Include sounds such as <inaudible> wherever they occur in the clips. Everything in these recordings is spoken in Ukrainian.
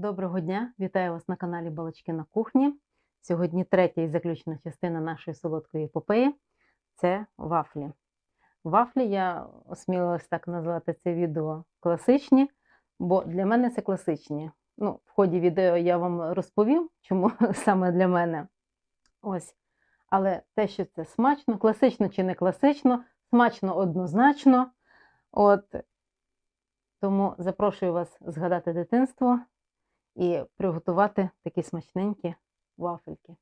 Доброго дня! Вітаю вас на каналі Балачки на кухні. Сьогодні третя і заключна частина нашої солодкої епопеї це вафлі. Вафлі я осмілилась так назвати це відео класичні, бо для мене це класичні. Ну, в ході відео я вам розповім, чому <laughs> саме для мене. Ось. Але те, що це смачно, класично чи не класично, смачно однозначно. От. Тому запрошую вас згадати дитинство і приготувати такі смачненькі вафельки.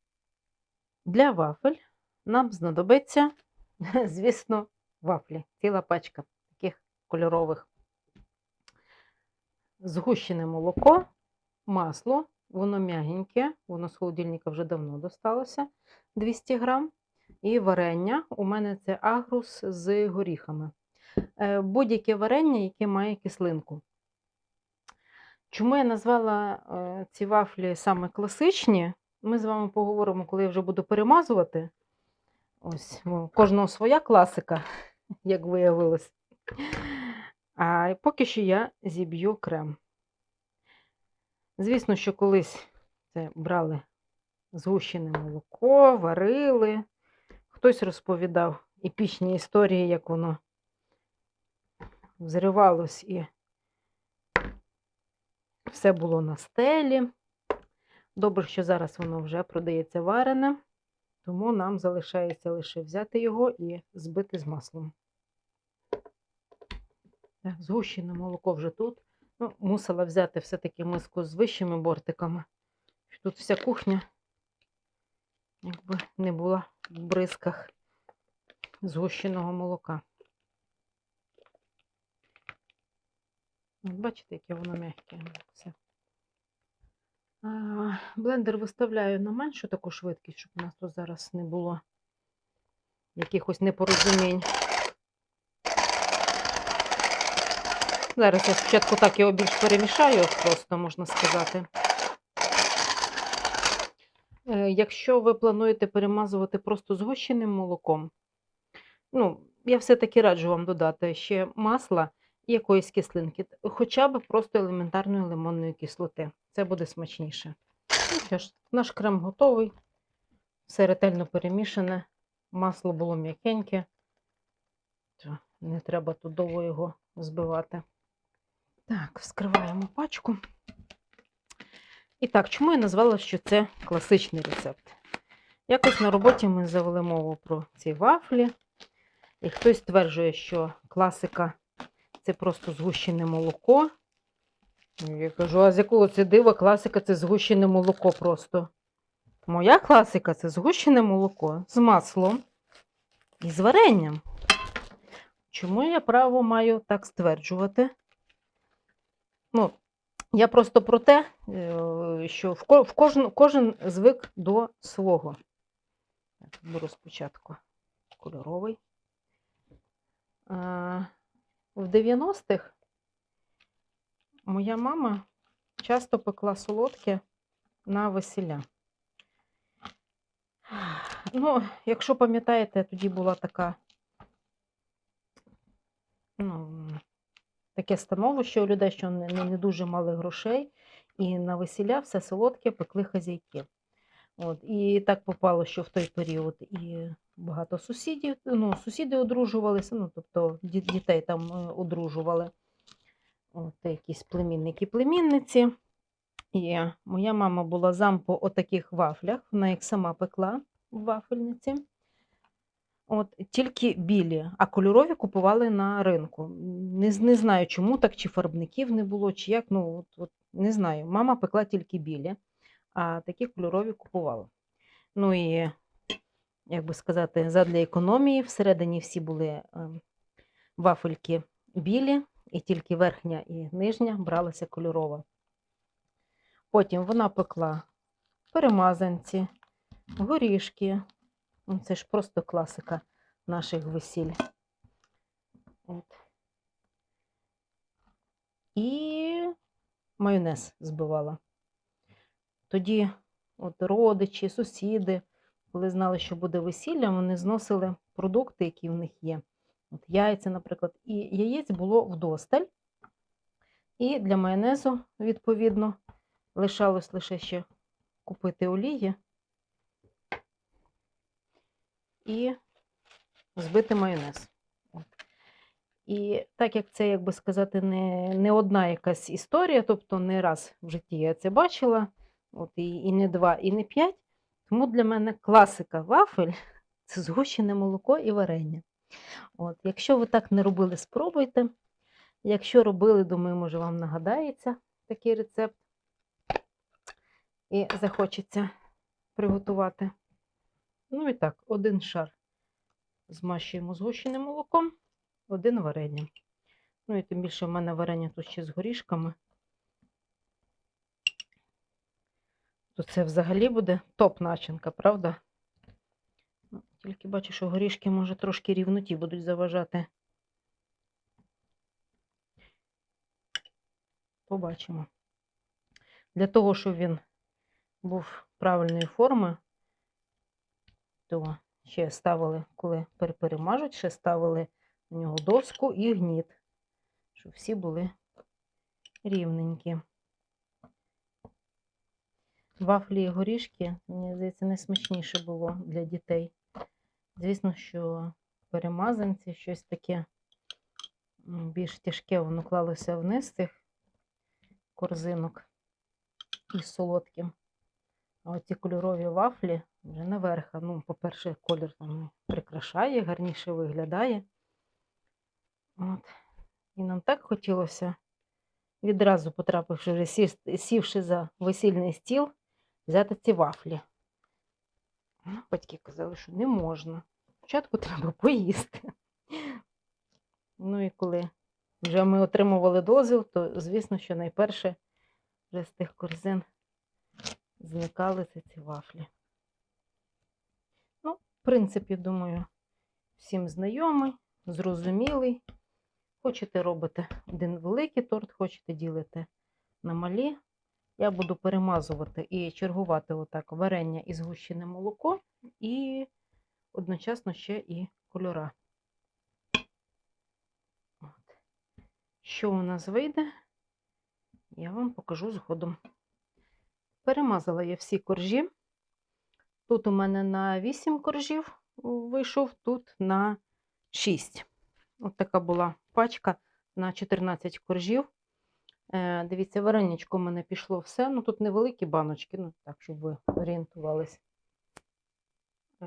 Для вафель нам знадобиться, <laughs> звісно, вафлі, ціла пачка таких кольорових. Згущене молоко, масло, воно м'ягеньке, воно з холодильника вже давно досталося 200 грам. І варення. У мене це агрус з горіхами. Е, Будь-яке варення, яке має кислинку. Чому я назвала е, ці вафлі саме класичні? Ми з вами поговоримо, коли я вже буду перемазувати. Ось, ну, у кожного своя класика, <laughs> як виявилось. А поки що я зіб'ю крем. Звісно, що колись це брали згущене молоко, варили. Хтось розповідав епічні історії, як воно взривалось і все було на стелі. Добре, що зараз воно вже продається варене, тому нам залишається лише взяти його і збити з маслом. Так, згущене молоко вже тут. Ну, Мусила взяти все-таки миску з вищими бортиками. Тут вся кухня, якби не була в бризках згущеного молока. Бачите, яке воно м'яке. Все. Блендер виставляю на меншу таку швидкість, щоб у нас тут зараз не було якихось непорозумінь. Зараз я спочатку так його більш перемішаю, просто можна сказати. Е, Якщо ви плануєте перемазувати просто згущеним молоком, ну, я все-таки раджу вам додати ще масла і якоїсь кислинки, хоча б просто елементарної лимонної кислоти. Це буде смачніше. Ну, що ж, наш крем готовий, все ретельно перемішане, масло було м'якеньке, не треба тут довго його збивати. Так, вскриваємо пачку. І так, чому я назвала, що це класичний рецепт? Якось на роботі ми завели мову про ці вафлі, і хтось стверджує, що класика це просто згущене молоко. Я кажу, а з якого це дива класика це згущене молоко просто. Моя класика це згущене молоко з маслом і з варенням. Чому я право маю так стверджувати? Ну, я просто про те, е, що в кожен, кожен звик до свого. Так, беру спочатку кольоровий. В 90-х моя мама часто пекла солодке на весілля. Ну, якщо пам'ятаєте, тоді була така, ну, таке становище у людей, що не, не дуже мали грошей, і на весілля все солодке пекли хазяйки. От, і так попало, що в той період і багато сусідів, ну, сусіди одружувалися, ну, тобто дітей там е, одружували. От, якісь племінники, племінниці. І моя мама була зам по отаких вафлях, вона їх сама пекла в вафельниці. От, тільки білі, а кольорові купували на ринку. Не, не знаю, чому так, чи фарбників не було, чи як. Ну, от, от, не знаю. Мама пекла тільки білі, а такі кольорові купувала. Ну і, як би сказати, задля економії всередині всі були ем, вафельки білі, і тільки верхня і нижня бралася кольорова. Потім вона пекла перемазанці, горішки. Ну, Це ж просто класика наших весіль. От. І майонез збивала. Тоді от родичі, сусіди, коли знали, що буде весілля, вони зносили продукти, які в них є. От яйця, наприклад, і яєць було вдосталь. І для майонезу, відповідно, Лишалось лише ще купити олії і збити майонез. І так як це, як би сказати, не, не одна якась історія, тобто не раз в житті я це бачила, от, і, і не два, і не п'ять, тому для мене класика вафель <laughs> це згущене молоко і варення. От, якщо ви так не робили, спробуйте. Якщо робили, думаю, може вам нагадається такий рецепт і захочеться приготувати. Ну і так, один шар змащуємо згущеним молоком, один варенням. Ну і тим більше в мене варення тут ще з горішками. То це взагалі буде топ-начинка, правда? Ну, Тільки бачу, що горішки, може, трошки рівноті будуть заважати. Побачимо. Для того, щоб він був правильної форми, то ще ставили, коли перемажуть, ще ставили на нього доску і гніт, щоб всі були рівненькі. Вафлі і горішки, мені здається, найсмачніше було для дітей. Звісно, що перемазанці, щось таке більш тяжке, воно клалося вниз цих корзинок із солодким. А оці кольорові вафлі вже наверх. Ну, по-перше, колір там прикрашає, гарніше виглядає. От. І нам так хотілося, відразу потрапивши вже сівши за весільний стіл, взяти ці вафлі. Ну, Батьки казали, що не можна. Спочатку <laughs> треба поїсти. Ну і коли вже ми отримували дозвіл, то звісно, що найперше вже з тих корзин зникали ці, вафлі. Ну, в принципі, думаю, всім знайомий, зрозумілий. Хочете робите один великий торт, хочете ділити на малі. Я буду перемазувати і чергувати отак варення і згущене молоко, і одночасно ще і кольора. От. Що у нас вийде, я вам покажу згодом. Перемазала я всі коржі. Тут у мене на 8 коржів вийшов, тут на 6. От така була пачка на 14 коржів. Е, дивіться, вареничко у мене пішло все. Ну тут невеликі баночки, ну так, щоб ви орієнтувались. Е,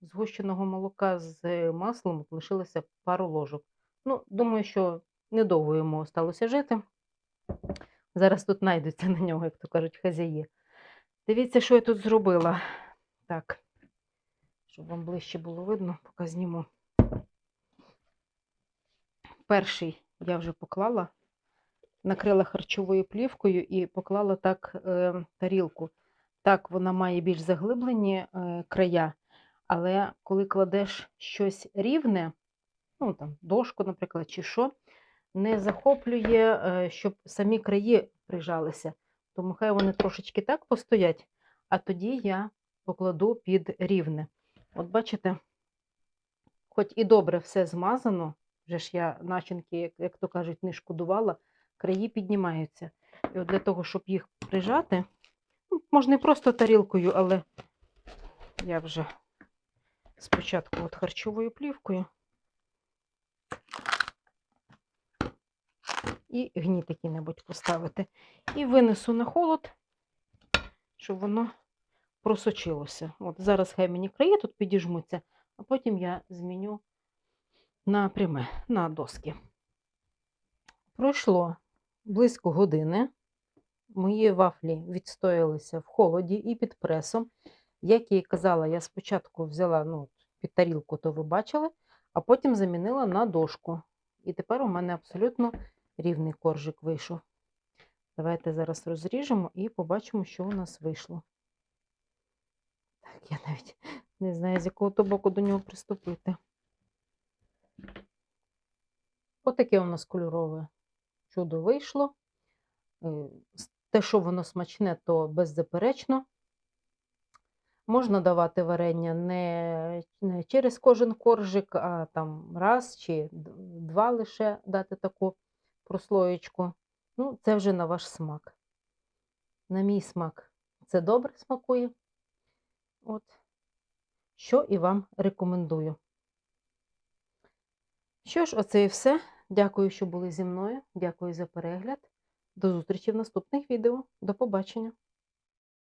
згущеного молока з маслом лишилося пару ложок. Ну, думаю, що недовго йому осталося жити. Зараз тут знайдуться на нього, як то кажуть, хазяї. Дивіться, що я тут зробила. Так, щоб вам ближче було видно, поки зніму. Перший я вже поклала, накрила харчовою плівкою і поклала так е, тарілку. Так, вона має більш заглиблені е, края, але коли кладеш щось рівне, ну там дошку, наприклад, чи що, не захоплює, е, щоб самі краї прижалися. Тому хай вони трошечки так постоять, а тоді я покладу під рівне. От бачите, хоч і добре все змазано, вже ж я начинки, як, то кажуть, не шкодувала, краї піднімаються. І от для того, щоб їх прижати, ну, можна і просто тарілкою, але я вже спочатку от харчовою плівкою. і гніт який-небудь поставити. І винесу на холод, щоб воно просочилося. От Зараз хай мені краї тут підіжмуться, а потім я зміню на пряме, на доски. Пройшло близько години. Мої вафлі відстоялися в холоді і під пресом. Як я і казала, я спочатку взяла ну, під тарілку, то ви бачили, а потім замінила на дошку. І тепер у мене абсолютно рівний коржик вийшов. Давайте зараз розріжемо і побачимо, що у нас вийшло. Так, я навіть не знаю, з якого то боку до нього приступити. Отаке у нас кольорове чудо вийшло. Е, Те, що воно смачне, то беззаперечно. Можна давати варення не, не через кожен коржик, а там раз чи два лише дати таку прослоєчку. Ну, це вже на ваш смак. на мій смак це добре смакує. От. Що і вам рекомендую. Що ж, оце і все. Дякую, що були зі мною. Дякую за перегляд. До зустрічі в наступних відео. До побачення!